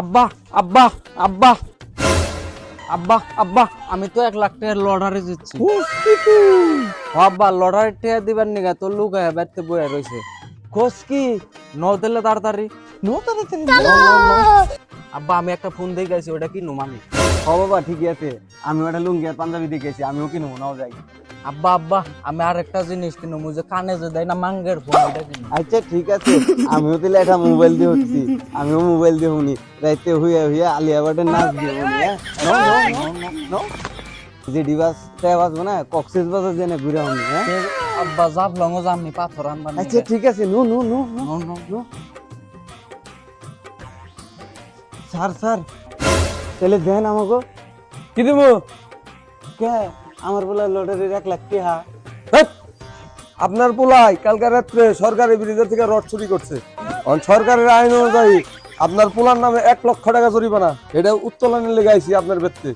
আব্বা আব্বা আব্বা। আব্বা আব্বা আমি তো এক লাখ টাকার লটারি দিচ্ছি আব্বা লটারি টাকা দিবার নিগা তোর লুক বেড়তে বইয়া রয়েছে কোস কি ন দিলে তাড়াতাড়ি নো তাড়াতাড়ি। আব্বা আমি একটা ফোন দিয়ে গেছি ওটা কি নুমানি ও বাবা ঠিকই আছে। আমি ওটা লুঙ্গি আর পাঞ্জাবি দেখেছি আমিও কিনবো নাও যাই। আব্বা আব্বা আমি আর একটা জিনিস কিনবো যে কানে যে দেয় না মাঙ্গের ফোন ওটা আচ্ছা ঠিক আছে। আমিও তাহলে একটা মোবাইল দিয়ে হচ্ছি আমিও মোবাইল দিয়ে শুনি। রাইতে হুইয়া হুইয়া আলিয়া ভাটের নাচ দিয়ে শুনি হ্যাঁ? No, no, no, no, no. যে ডিবাস টাইম আসব না কক্সেস বাজার জেনে ঘুরে শুনি হ্যাঁ? আব্বা যাব লঙ্গ যামনি পাথর আনবার আচ্ছা ঠিক আছে no no no no. No no. No. Sir sir তাহলে দেন আমাকে। কি দেবো কে? আমার বলে লটারির এক লাখ টিহা! আপনার পোলাই কালকে রাত্রে সরকারি ব্রিজের থেকে রড চুরি করছে। সরকারের আইন অনুযায়ী আপনার পোলার নামে এক লক্ষ টাকা জরিমানা। এটা উত্তোলনের লেগে আইছি আপনার ব্যক্তি।